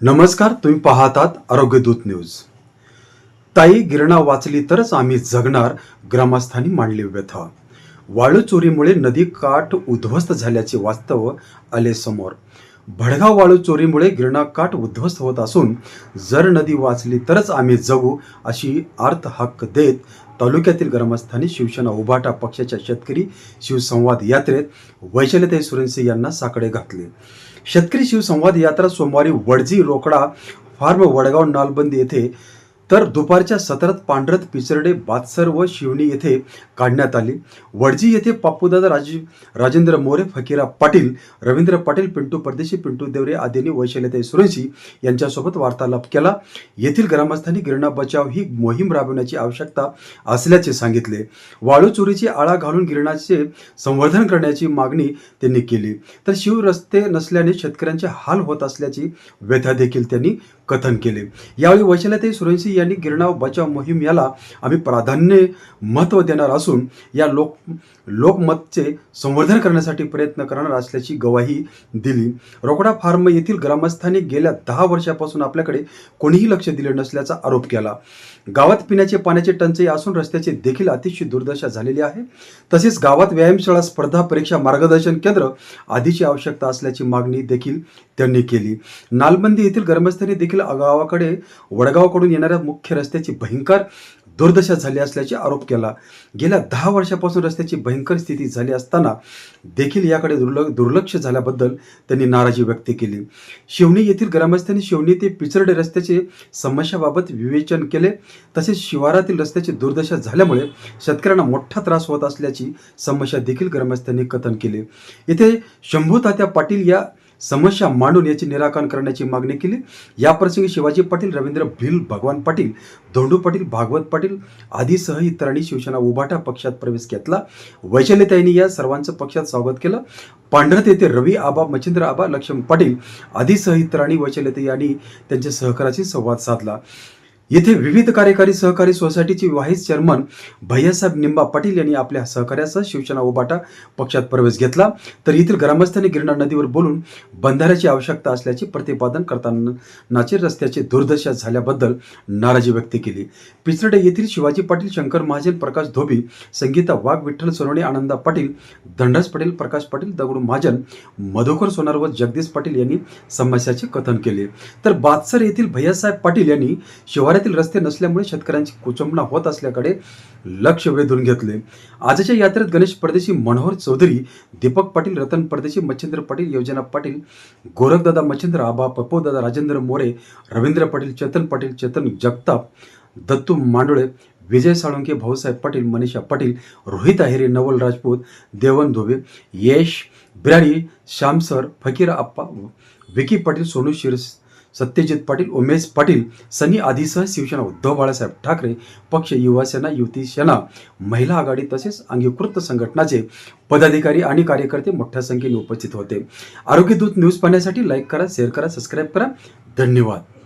नमस्कार तुम्ही पाहतात आरोग्य दूत न्यूज. ताई गिरणा वाचली तरच आम्ही जगणार ग्रामस्थांनी मांडली व्यथा. वाळू चोरीमुळे नदी काठ उद्ध्वस्त झाल्याचे वास्तव आले समोर. भडगाव वाळू चोरीमुळे गिरणा काठ उद्ध्वस्त होत असून जर नदी वाचली तरच आम्ही जगू अशी अर्थ हक्क देत तालुक्यातील ग्रामस्थांनी शिवसेना उभाटा पक्षाच्या शेतकरी शिवसंवाद यात्रेत वैशल्यते सुरेनसिंह यांना साकडे घातले. शेतकरी शिवसंवाद यात्रा सोमवारी वडजी रोकडा फार्म वडगाव नालबंदी येथे तर दुपारच्या सत्रात पांढरत पिचरडे बातसर व शिवणी येथे काढण्यात आली. वडजी येथे पापूदादा राजी राजेंद्र मोरे फकीरा पाटील रवींद्र पाटील पिंटू परदेशी पिंटू देवरे आदींनी वैशल्यते सुरेशी यांच्यासोबत वार्तालाप केला. येथील ग्रामस्थांनी गिरणा बचाव ही मोहीम राबवण्याची आवश्यकता असल्याचे सांगितले. वाळू चोरीची आळा घालून गिरणाचे संवर्धन करण्याची मागणी त्यांनी केली. तर शिव रस्ते नसल्याने शेतकऱ्यांचे हाल होत असल्याची व्यथा देखील त्यांनी कथन केले. यावेळी वैशलते सुरेंशी यांनी गिरणाव बचाव मोहीम याला आम्ही प्राधान्य महत्त्व देणार असून या लोक लोकमतचे संवर्धन करण्यासाठी प्रयत्न करणार असल्याची गवाही दिली. रोकडा फार्म येथील ग्रामस्थांनी गेल्या दहा वर्षापासून आपल्याकडे कोणीही लक्ष दिले नसल्याचा आरोप केला. गावात पिण्याचे पाण्याची टंचाई असून रस्त्याची देखील अतिशय दुर्दशा झालेली आहे. तसेच गावात व्यायामशाळा स्पर्धा परीक्षा मार्गदर्शन केंद्र आधीची आवश्यकता असल्याची मागणी देखील त्यांनी केली. नालबंदी येथील ग्रामस्थांनी देखील गावाकडे वडगावकडून येणाऱ्या मुख्य रस्त्याची भयंकर दुर्दशा झाली असल्याचे आरोप केला. गेल्या दहा वर्षापासून रस्त्याची भयंकर स्थिती झाली असताना देखील याकडे दुर्ल दुर्लक्ष झाल्याबद्दल त्यांनी नाराजी व्यक्त केली. शिवणी येथील ग्रामस्थांनी शिवणी ते पिचरडे रस्त्याचे समस्याबाबत विवेचन केले. तसेच शिवारातील रस्त्याची दुर्दशा झाल्यामुळे शेतकऱ्यांना मोठा त्रास होत असल्याची समस्या देखील ग्रामस्थांनी कथन केले. येथे शंभू तात्या पाटील या समस्या मांडून याचे निराकरण करण्याची मागणी केली. या प्रसंगी शिवाजी पाटील रवींद्र भिल भगवान पाटील धोंडू पाटील भागवत पाटील आदीसह इतरांनी शिवसेना उभाटा पक्षात प्रवेश घेतला. वैशल्यताईंनी या सर्वांचं पक्षात स्वागत केलं. पांढरत येथे रवी आबा मच्छिंद्र आबा लक्ष्मण पाटील आदीसह इतरांनी वैशल्यताई यांनी त्यांच्या सहकाराशी संवाद साधला. येथे विविध कार्यकारी सहकारी सोसायटीचे व्हाईस चेअरमन भैयासाहेब निंबा पाटील यांनी आपल्या सहकार्यासह शिवसेना उबाटा पक्षात प्रवेश घेतला. तर येथील ग्रामस्थांनी गिरणा नदीवर बोलून बंधाऱ्याची आवश्यकता असल्याचे प्रतिपादन करतानाचे रस्त्याची दुर्दशा झाल्याबद्दल नाराजी व्यक्त केली. पिचरडे येथील शिवाजी पाटील शंकर महाजन प्रकाश धोबी संगीता वाघ विठ्ठल सोनवणे आनंदा पाटील धनराज पाटील प्रकाश पाटील दगडू महाजन मधुकर सोनार व जगदीश पाटील यांनी समस्याचे कथन केले. तर बादसर येथील भैयासाहेब पाटील यांनी शहरातील रस्ते नसल्यामुळे शेतकऱ्यांची कुचंबना होत असल्याकडे लक्ष वेधून घेतले. आजच्या यात्रेत गणेश परदेशी मनोहर चौधरी दीपक पाटील रतन परदेशी मच्छिंद्र पाटील योजना पाटील गोरखदादा मच्छिंद्र आबा पप्पूदादा राजेंद्र मोरे रवींद्र पाटील चेतन पाटील चेतन जगताप दत्तू मांडोळे विजय साळुंके भाऊसाहेब पाटील मनीषा पाटील रोहित अहिरे नवल राजपूत देवन धोबे यश बिराडी श्यामसर फकीर आप्पा विकी पाटील सोनू शिरस सत्यजित पाटील उमेश पाटील सनी आधीसह शिवसेना उद्धव बाळासाहेब ठाकरे पक्ष युवासेना युती सेना महिला आघाडी तसेच अंगीकृत संघटनाचे पदाधिकारी आणि कार्यकर्ते मोठ्या संख्येने उपस्थित होते. आरोग्य दूत न्यूज पाहण्यासाठी लाईक करा शेअर करा सबस्क्राईब करा. धन्यवाद.